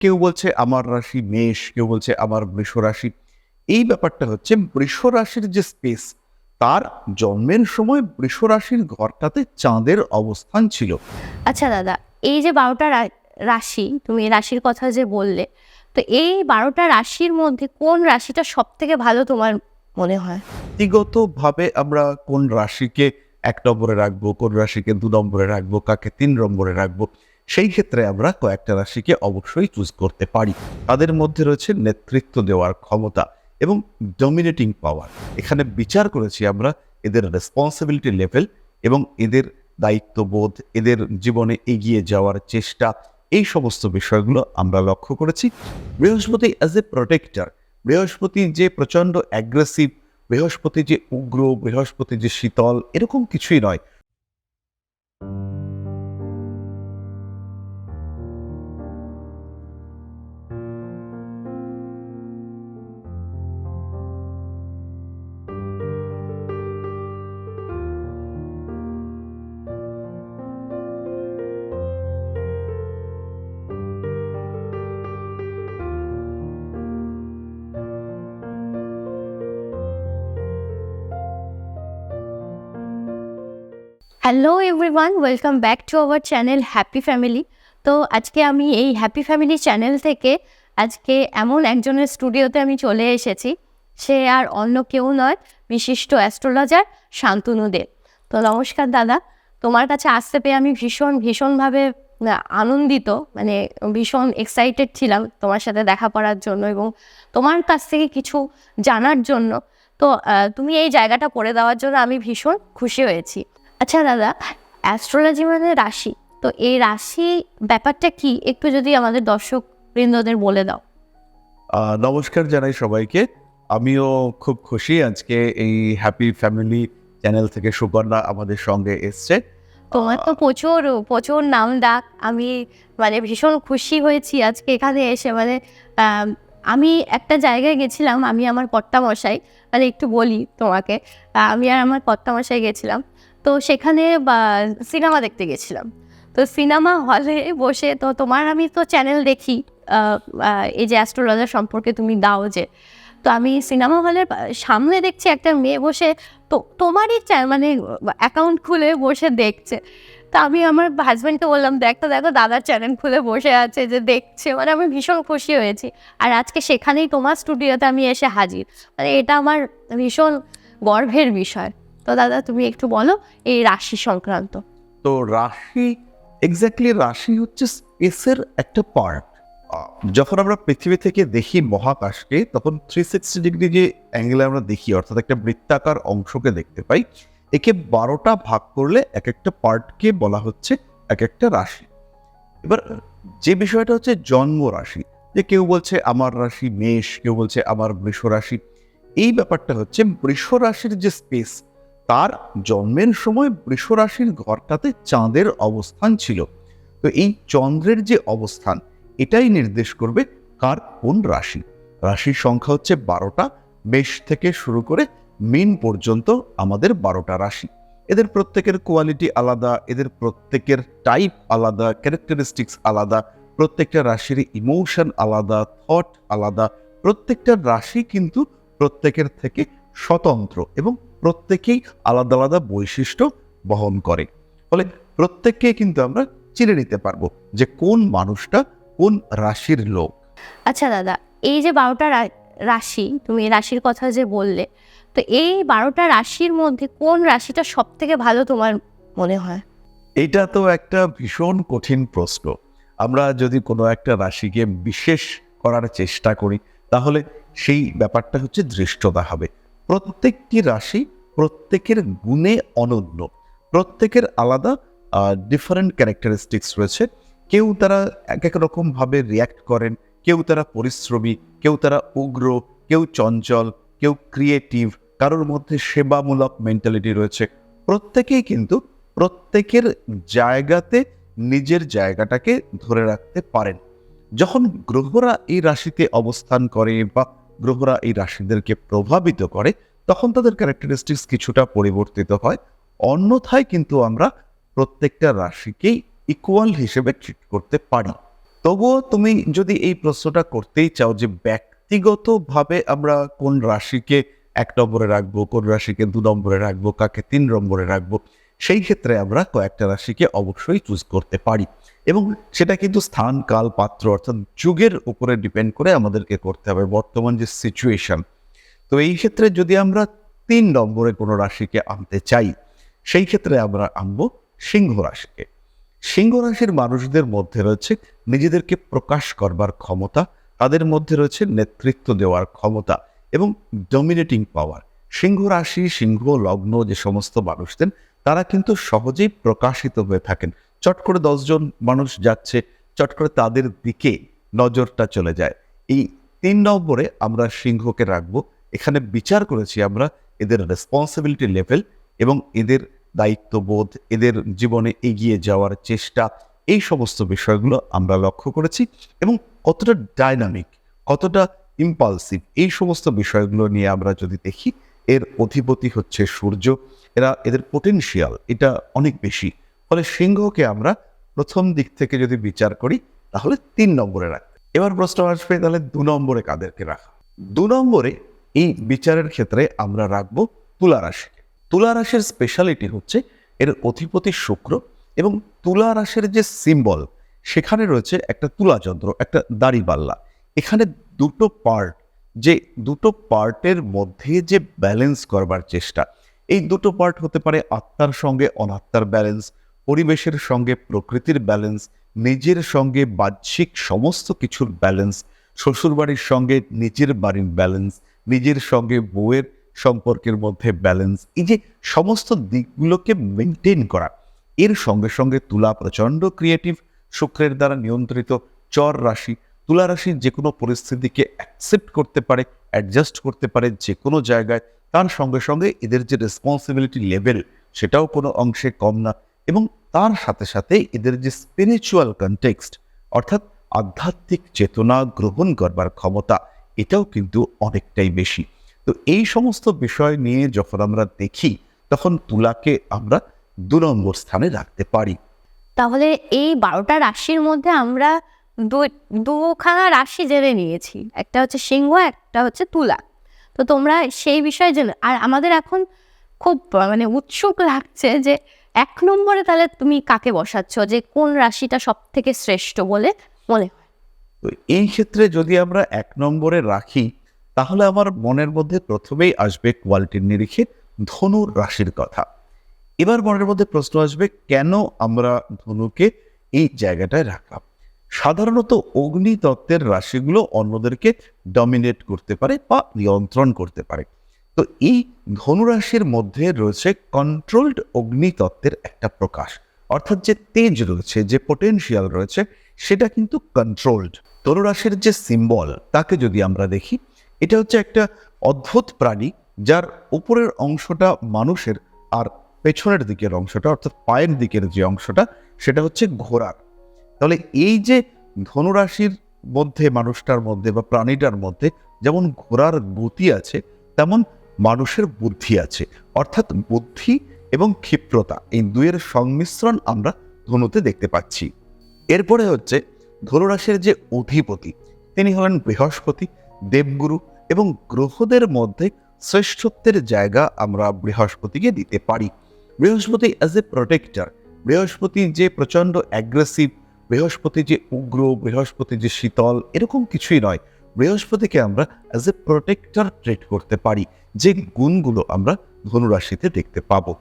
কেউ বলছে আমার রাশি মেষ কেউ বলছে আমার বৃষ রাশি এই ব্যাপারটা হচ্ছে বৃষ রাশির যে স্পেস তার জন্মের সময় বৃষ রাশির ঘরটাতে চাঁদের অবস্থান ছিল। আচ্ছা দাদা এই যে বারোটা রাশি তুমি রাশির কথা যে বললে তো এই বারোটা রাশির মধ্যে কোন রাশিটা সব থেকে ভালো তোমার মনে হয়? ব্যক্তিগতভাবে আমরা কোন রাশিকে এক নম্বরে রাখব কোন রাশিকে দু নম্বরে রাখব কাকে তিন নম্বরে রাখব সেই ক্ষেত্রে আমরা কয়েকটা রাশিকে অবশ্যই চুজ করতে পারি। তাদের মধ্যে রয়েছে নেতৃত্ব দেওয়ার ক্ষমতা এবং ডমিনেটিং পাওয়ার এখানে বিচার করেছি আমরা এদের রেসপন্সিবিলিটি লেভেল এবং এদের দায়িত্ববোধ, এদের জীবনে এগিয়ে যাওয়ার চেষ্টা, এই সমস্ত বিষয়গুলো আমরা লক্ষ্য করেছি। বৃহস্পতি অ্যাজ এ প্রোটেক্টর বৃহস্পতি যে প্রচণ্ড অ্যাগ্রেসিভ বৃহস্পতি যে উগ্র, বৃহস্পতি যে শীতল, এরকম কিছুই নয়। Hello everyone welcome back to our channel happy family তো আজকে আমি এই হ্যাপি ফ্যামিলি চ্যানেল থেকে আজকে এমন একজনের স্টুডিওতে আমি চলে এসেছি। সে আর অন্য কেউ নয়, বিশিষ্ট অ্যাস্ট্রোলজার শান্তনু দে। তো নমস্কার দাদা। তোমার কাছে আসতে পেয়ে আমি ভীষণ, ভীষণভাবে আনন্দিত মানে ভীষণ এক্সাইটেড ছিলাম তোমার সাথে দেখা করার জন্য এবং তোমার কাছ থেকে কিছু জানার জন্য। তো তুমি এই জায়গাটা করে দেওয়ার জন্য আমি ভীষণ খুশি হয়েছি। আচ্ছা দাদা অ্যাস্ট্রোলজি মানে রাশি তো এই রাশি ব্যাপারটা কি? একটু যদি আমাদের দর্শক বৃন্দদের বলে দাও। নমস্কার জানাই সবাইকে। আমিও খুব খুশি আজকে এই হ্যাপি ফ্যামিলি চ্যানেল থেকে সুকন্যা আমাদের সঙ্গে এসছে। তোমার তো প্রচুর প্রচুর নাম ডাক। আমি মানে ভীষণ খুশি হয়েছি আজকে এখানে এসে। মানে আমি একটা জায়গায় গেছিলাম আমি আমার কর্তামশাই। মানে একটু বলি তোমাকে আমি আর আমার কর্তামশাই গেছিলাম। তো সেখানে সিনেমা দেখতে গেছিলাম। তো সিনেমা হলে বসে, তো তোমার আমি তো চ্যানেল দেখি এই যে অ্যাস্ট্রোলজার সম্পর্কে তুমি দাও যে। তো আমি সিনেমা হলের সামনে দেখছি একটা মেয়ে বসে, তো তোমারই মানে অ্যাকাউন্ট খুলে বসে দেখছে। তো আমি আমার হাজব্যান্ডকে বললাম, দেখ দেখো দাদার চ্যানেল খুলে বসে আছে যে দেখছে। মানে আমি ভীষণ খুশি হয়েছি। আর আজকে সেখানেই তোমার স্টুডিওতে আমি এসে হাজির। মানে এটা আমার ভীষণ গর্বের বিষয়। তো দাদা, তুমি একটু বলো, এই রাশি সংক্রান্ত। তো রাশি এক্স্যাক্টলি রাশি হচ্ছে স্পেসের একটা পার্ট যখন আমরা পৃথিবী থেকে দেখি মহাকাশকে, তখন থ্রি সিক্সটি ডিগ্রি যে অ্যাঙ্গেলে আমরা দেখি, অর্থাৎ একটা বৃত্তাকার অংশকে দেখতে পাই, একে বারোটা ভাগ করলে এক একটা পার্টকে বলা হচ্ছে এক একটা রাশি। এবার, যে বিষয়টা হচ্ছে জন্ম রাশি, যে কেউ বলছে আমার রাশি মেষ, কেউ বলছে আমার বৃষ রাশি, এই ব্যাপারটা হচ্ছে বৃষ রাশির যে স্পেস তার জন্মের সময় বৃষ রাশির ঘরটাতে চাঁদের অবস্থান ছিল। তো এই চন্দ্রের যে অবস্থান, এটাই নির্দেশ করবে কার কোন রাশি। রাশির সংখ্যা হচ্ছে বারোটা, মেষ থেকে শুরু করে মিন পর্যন্ত আমাদের বারোটা রাশি। এদের প্রত্যেকের কোয়ালিটি আলাদা, এদের প্রত্যেকের টাইপ আলাদা, ক্যারেক্টারিস্টিক্স আলাদা, প্রত্যেকটা রাশির ইমোশন আলাদা, থট আলাদা, প্রত্যেকটা রাশি কিন্তু প্রত্যেকের থেকে স্বতন্ত্র এবং প্রত্যেকেই আলাদা আলাদা বৈশিষ্ট্য বহন করে। ফলে প্রত্যেককে কিন্তু আমরা চিনে নিতে পারব যে কোন মানুষটা কোন রাশির লোক। আচ্ছা দাদা এই যে বারোটা রাশি তুমি রাশির কথা যে বললে তো এই বারোটা রাশির মধ্যে কোন রাশিটা সব থেকে ভালো তোমার মনে হয়? এটা তো একটা ভীষণ কঠিন প্রশ্ন। আমরা যদি কোনো একটা রাশিকে বিশেষ করার চেষ্টা করি তাহলে সেই ব্যাপারটা হচ্ছে দৃষ্টতা হবে। প্রত্যেকটি রাশি প্রত্যেকের গুণে অনন্য। প্রত্যেকের আলাদা ডিফারেন্ট ক্যারেক্টারিস্টিক্স রয়েছে। কেউ তারা এক এক রকমভাবে রিয়্যাক্ট করেন, কেউ তারা পরিশ্রমী, কেউ তারা উগ্র, কেউ চঞ্চল, কেউ ক্রিয়েটিভ কারোর মধ্যে সেবামূলক মেন্টালিটি রয়েছে। প্রত্যেকেই কিন্তু প্রত্যেকের জায়গাতে নিজের জায়গাটাকে ধরে রাখতে পারেন। যখন গ্রহরা এই রাশিতে অবস্থান করে বা গ্রহরা এই রাশিদেরকে প্রভাবিত করে, তখন তাদের ক্যারেক্টারিস্টিক্স কিছুটা পরিবর্তিত হয়। অন্যথায় কিন্তু আমরা প্রত্যেকটা রাশিকেই ইকুয়াল হিসেবে ট্রিট করতে পারি। তবুও তুমি যদি এই প্রশ্নটা করতেই চাও যে ব্যক্তিগতভাবে আমরা কোন রাশিকে এক নম্বরে রাখব, কোন রাশিকে দু নম্বরে রাখব, কাকে তিন নম্বরে রাখব সেই ক্ষেত্রে আমরা কয়েকটা রাশিকে অবশ্যই চুজ করতে পারি। এবং সেটা কিন্তু স্থান, কাল, পাত্র অর্থাৎ যুগের উপরে ডিপেন্ড করে আমাদেরকে করতে হবে বর্তমান যে সিচুয়েশন তো এই ক্ষেত্রে যদি আমরা তিন নম্বরে কোনো রাশিকে আনতে চাই, সেই ক্ষেত্রে আমরা আনব সিংহ রাশিকে। সিংহ রাশির মানুষদের মধ্যে রয়েছে নিজেদেরকে প্রকাশ করবার ক্ষমতা, তাদের মধ্যে রয়েছে নেতৃত্ব দেওয়ার ক্ষমতা এবং ডমিনেটিং পাওয়ার সিংহ রাশি, সিংহ, লগ্ন যে সমস্ত মানুষদের তারা কিন্তু সহজেই প্রকাশিত হয়ে থাকেন। চট করে দশজন মানুষ যাচ্ছে, চট করে তাদের দিকে নজরটা চলে যায়। এই তিন নম্বরে আমরা সিংহকে রাখব। এখানে বিচার করেছি আমরা এদের রেসপন্সিবিলিটি লেভেল এবং এদের দায়িত্ববোধ, এদের জীবনে এগিয়ে যাওয়ার চেষ্টা, এই সমস্ত বিষয়গুলো আমরা লক্ষ্য করেছি এবং কতটা ডাইনামিক কতটা ইম্পালসিভ এই সমস্ত বিষয়গুলো নিয়ে আমরা যদি দেখি এর অধিপতি হচ্ছে সূর্য। এরা এদের পোটেনশিয়াল এটা অনেক বেশি। ফলে সিংহকে আমরা প্রথম দিক থেকে যদি বিচার করি, তাহলে তিন নম্বরে রাখতে এবার প্রশ্ন আসবে, তাহলে দু নম্বরে কাদেরকে রাখা দু নম্বরে এই বিচারের ক্ষেত্রে আমরা রাখব তুলা রাশিকে। তুলা রাশির স্পেশালিটি হচ্ছে এর অধিপতি শুক্র এবং তুলা রাশির যে সিম্বল সেখানে রয়েছে একটা তুলাচন্দ্র একটা দাড়িপাল্লা এখানে দুটো পার্ট যে দুটো পার্টের মধ্যে যে ব্যালেন্স করবার চেষ্টা, এই দুটো পার্ট হতে পারে আত্মার সঙ্গে অনাত্মার ব্যালেন্স পরিবেশের সঙ্গে প্রকৃতির ব্যালেন্স নিজের সঙ্গে বাহ্যিক সমস্ত কিছুর ব্যালেন্স শ্বশুরবাড়ির সঙ্গে নিজের বাড়ির ব্যালেন্স নিজের সঙ্গে বউয়ের সম্পর্কের মধ্যে ব্যালেন্স এই যে সমস্ত দিকগুলোকে মেনটেন করা। এর সঙ্গে সঙ্গে তুলা প্রচণ্ড ক্রিয়েটিভ শুক্রের দ্বারা নিয়ন্ত্রিত, চর রাশি তুলা রাশির যে কোনো পরিস্থিতিকে অ্যাকসেপ্ট করতে পারে অ্যাডজাস্ট করতে পারে যে কোনো জায়গায়, তার সঙ্গে সঙ্গে এদের যে রেসপন্সিবিলিটি লেভেল সেটাও কোনো অংশে কম না এবং তার সাথে সাথে এদের যে স্পিরিচুয়াল কনটেক্সট অর্থাৎ আধ্যাত্মিক চেতনা গ্রহণ করবার ক্ষমতা, এটাও কিন্তু অনেকটাই বেশি। তো এই সমস্ত বিষয় নিয়ে যখন আমরা দেখি, তখন তুলাকে আমরা দু নম্বর স্থানে রাখতে পারি। তাহলে এই বারোটা রাশির মধ্যে আমরা দু- দুখানা রাশি জেনে নিয়েছি। একটা হচ্ছে সিংহ, একটা হচ্ছে তুলা। তো তোমরা সেই বিষয়ে জেনে, আর আমাদের এখন খুব মানে উৎসুক লাগছে যে এক নম্বরে তাহলে তুমি কাকে বসাচ্ছ? যে কোন রাশিটা সব থেকে শ্রেষ্ঠ বলে মনে হয়? তো এই ক্ষেত্রে যদি আমরা এক নম্বরে রাখি, তাহলে আমার মনের মধ্যে প্রথমেই আসবে কোয়ালিটির নিরিখে ধনুর রাশির কথা। এবার মনের মধ্যে প্রশ্ন আসবে, কেন আমরা ধনুকে এই জায়গাটায় রাখলাম? সাধারণত অগ্নিতত্ত্বের রাশিগুলো অন্যদেরকে ডমিনেট করতে পারে বা নিয়ন্ত্রণ করতে পারে। তো এই ধনুরাশির মধ্যে রয়েছে কন্ট্রোলড অগ্নিতত্ত্বের একটা প্রকাশ। অর্থাৎ যে তেজ রয়েছে, যে পোটেনশিয়াল রয়েছে, সেটা কিন্তু কন্ট্রোলড ধনুরাশির যে সিম্বল তাকে যদি আমরা দেখি, এটা হচ্ছে একটা অদ্ভুত প্রাণী, যার উপরের অংশটা মানুষের আর পেছনের দিকের অংশটা, অর্থাৎ পায়ের দিকের যে অংশটা, সেটা হচ্ছে ঘোড়ার। তাহলে এই যে ধনুরাশির মধ্যে, মানুষটার মধ্যে বা প্রাণীটার মধ্যে যেমন ঘোড়ার গতি আছে, তেমন মানুষের বুদ্ধি আছে। অর্থাৎ বুদ্ধি এবং ক্ষিপ্রতা এই দুয়ের সংমিশ্রণ আমরা ধনুতে দেখতে পাচ্ছি। এরপরে হচ্ছে ধনুরাশির যে অধিপতি, তিনি হলেন বৃহস্পতি, দেবগুরু এবং গ্রহদের মধ্যে শ্রেষ্ঠত্বের জায়গা আমরা বৃহস্পতিকে দিতে পারি। বৃহস্পতি অ্যাজ এ প্রোটেক্টর বৃহস্পতি যে প্রচণ্ড অ্যাগ্রেসিভ বৃহস্পতি যে উগ্র, বৃহস্পতি যে শীতল, এরকম কিছুই নয়। বৃহস্পতিকে আমরা অ্যাজ এ প্রোটেক্টর ট্রিট করতে পারি। যে গুণগুলো আমরা ধনুরাশিতে দেখতে পাবো।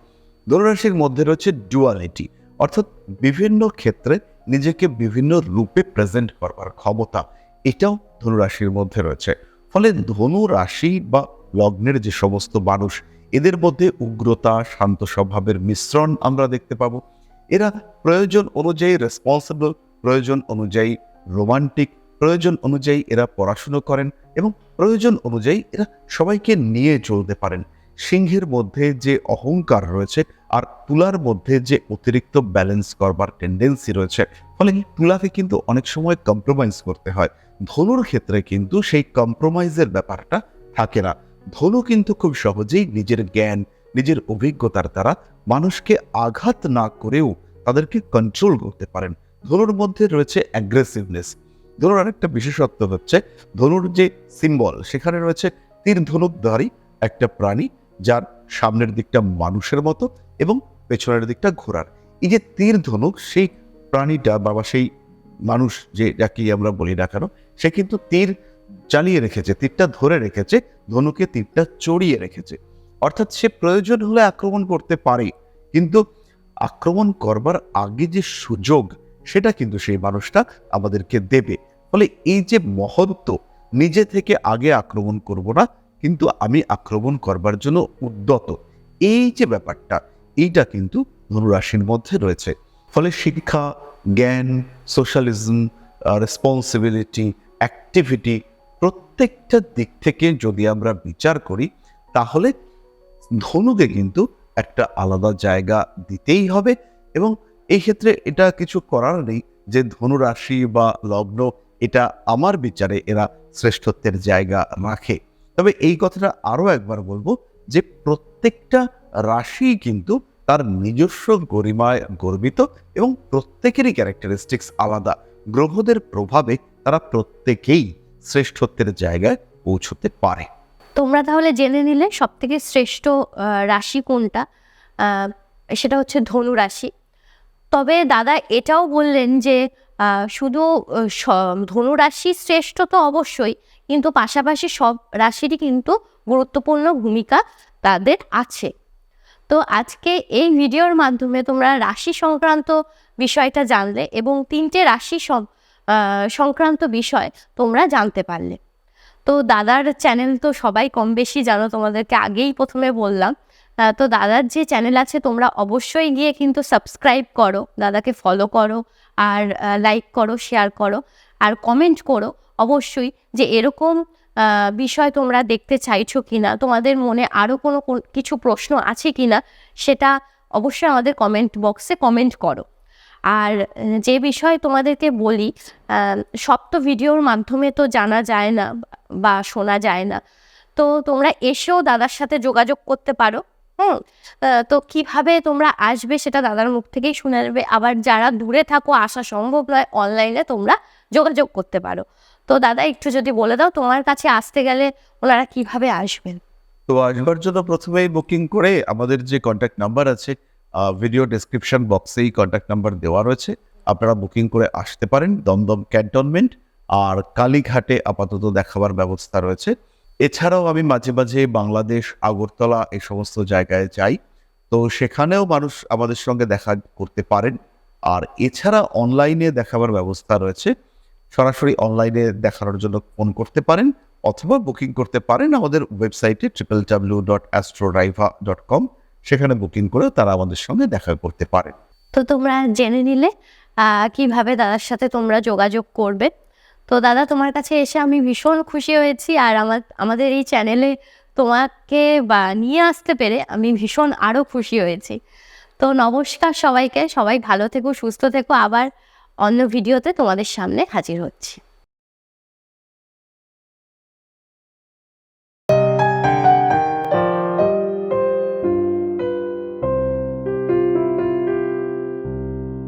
ধনুরাশির মধ্যে রয়েছে ডুয়ালিটি অর্থাৎ বিভিন্ন ক্ষেত্রে নিজেকে বিভিন্ন রূপে প্রেজেন্ট করবার ক্ষমতা। এটাও ধনুরাশির মধ্যে রয়েছে। ফলে ধনু রাশি বা লগ্নের যে সমস্ত মানুষ, এদের মধ্যে উগ্রতা, শান্ত স্বভাবের মিশ্রণ আমরা দেখতে পাবো। এরা প্রয়োজন অনুযায়ী রেসপন্সিবল প্রয়োজন অনুযায়ী রোমান্টিক প্রয়োজন অনুযায়ী এরা পড়াশুনো করেন এবং প্রয়োজন অনুযায়ী এরা সবাইকে নিয়ে চলতে পারেন। সিংহের মধ্যে যে অহংকার রয়েছে আর তুলার মধ্যে যে অতিরিক্ত ব্যালেন্স করবার টেন্ডেন্সি রয়েছে, ফলে তুলাকে কিন্তু অনেক সময় কম্প্রোমাইজ করতে হয়। ধনুর ক্ষেত্রে কিন্তু সেই কম্প্রোমাইজের ব্যাপারটা থাকে না। ধনু কিন্তু খুব সহজেই নিজের জ্ঞান নিজের অভিজ্ঞতার দ্বারা মানুষকে আঘাত না করেও তাদেরকে কন্ট্রোল করতে পারেন। ধনুর মধ্যে রয়েছে অ্যাগ্রেসিভনেস ধনুর আরেকটা বিশেষত্ব হচ্ছে, ধনুর যে সিম্বল সেখানে রয়েছে তীর ধনুকধারী একটা প্রাণী, যার সামনের দিকটা মানুষের মতো এবং পেছনের দিকটা ঘোড়ার। এই যে তীর ধনুক, সেই প্রাণীটা বা বা সেই মানুষ যে, যাকে আমরা বলি না কেন, সে কিন্তু তীর চালিয়ে রেখেছে, তীরটা ধরে রেখেছে, ধনুকে তীরটা চড়িয়ে রেখেছে। অর্থাৎ সে প্রয়োজন হলে আক্রমণ করতে পারে, কিন্তু আক্রমণ করবার আগে যে সুযোগ, সেটা কিন্তু সেই মানুষটা আমাদেরকে দেবে। ফলে এই যে মহত্ব, নিজে থেকে আগে আক্রমণ করব না, কিন্তু আমি আক্রমণ করবার জন্য উদ্যত। এই যে ব্যাপারটা, এইটা কিন্তু ধনুরাশির মধ্যে রয়েছে। ফলে শিক্ষা, জ্ঞান, সোশ্যালিজম রেসপন্সিবিলিটি অ্যাক্টিভিটি প্রত্যেকটা দিক থেকে যদি আমরা বিচার করি, তাহলে ধনুকে কিন্তু একটা আলাদা জায়গা দিতেই হবে এবং এই ক্ষেত্রে এটা কিছু করার নেই যে ধনুরাশি বা লগ্ন, এটা আমার বিচারে এরা শ্রেষ্ঠত্বের জায়গা রাখে। তবে এই কথাটা আরও একবার বলব যে প্রত্যেকটা রাশি কিন্তু তার নিজস্ব গরিমায় গর্বিত এবং প্রত্যেকেরই ক্যারেক্টারিস্টিক্স আলাদা। গ্রহদের প্রভাবে তারা প্রত্যেকেই শ্রেষ্ঠত্বের জায়গায় পৌঁছতে পারে। তোমরা তাহলে জেনে নিলে সব থেকে শ্রেষ্ঠ রাশি কোনটা? সেটা হচ্ছে ধনু রাশি। তবে দাদা এটাও বললেন যে শুধু ধনু রাশি শ্রেষ্ঠ তো অবশ্যই, কিন্তু পাশাপাশি সব রাশিরই কিন্তু গুরুত্বপূর্ণ ভূমিকা তাদের আছে। তো আজকে এই ভিডিওর মাধ্যমে তোমরা রাশি সংক্রান্ত বিষয়টা জানলে এবং তিনটে রাশি সংক্রান্ত বিষয় তোমরা জানতে পারলে। তো দাদার চ্যানেল তো সবাই কম বেশি জানো, তোমাদেরকে আগেই প্রথমে বললাম। তো দাদার যে চ্যানেল আছে, তোমরা অবশ্যই গিয়ে কিন্তু সাবস্ক্রাইব করো, দাদাকে ফলো করো আর লাইক করো শেয়ার করো আর কমেন্ট করো অবশ্যই যে এরকম বিষয় তোমরা দেখতে চাইছো কিনা, তোমাদের মনে আরও কোনো কিছু প্রশ্ন আছে কিনা, সেটা অবশ্যই আমাদের কমেন্ট বক্সে কমেন্ট করো। আর যে বিষয় তোমাদেরকে বলি সব তো ভিডিওর মাধ্যমে তো জানা যায় না বা শোনা যায় না। তো তোমরা এসেও দাদার সাথে যোগাযোগ করতে পারো, হুম? তো কীভাবে তোমরা আসবে সেটা দাদার মুখ থেকেই শুনে নেবে। আবার যারা দূরে থাকো, আসা সম্ভব নয় অনলাইনে তোমরা যোগাযোগ করতে পারো। তো দাদা, একটু যদি বলে দাও, তোমার কাছে আসতে গেলে ওনারা কীভাবে আসবেন? তো আসবার জন্য প্রথমেই বুকিং করে আমাদের যে কন্ট্যাক্ট নাম্বার আছে ভিডিও ডেসক্রিপশন বক্সেই কন্ট্যাক্ট নাম্বার দেওয়া রয়েছে। আপনারা বুকিং করে আসতে পারেন দমদম ক্যান্টনমেন্ট আর কালীঘাটে আপাতত দেখাবার ব্যবস্থা রয়েছে। এছাড়াও আমি মাঝে মাঝে বাংলাদেশ, আগরতলা এই সমস্ত জায়গায় যাই। তো সেখানেও মানুষ আমাদের সঙ্গে দেখা করতে পারেন। আর এছাড়া অনলাইনে দেখাবার ব্যবস্থা রয়েছে। সরাসরি অনলাইনে দেখানোর জন্য ফোন করতে পারেন অথবা বুকিং করতে পারেন আমাদের ওয়েবসাইটে triple W dot astrodriva dot com সেখানে বুকিং করে তারা আমাদের সঙ্গে দেখা করতে পারেন তো তোমরা জেনে নিলে কীভাবে দাদার সাথে তোমরা যোগাযোগ করবে। তো দাদা, তোমার কাছে এসে আমি ভীষণ খুশি হয়েছি আর আমার, আমাদের এই চ্যানেলে তোমাকে বা, নিয়ে আসতে পেরে আমি ভীষণ আরও খুশি হয়েছি। তো নমস্কার সবাইকে, সবাই ভালো থেকো, সুস্থ থেকো। আবার অন্য ভিডিওতে তোমাদের সামনে হাজির হচ্ছি।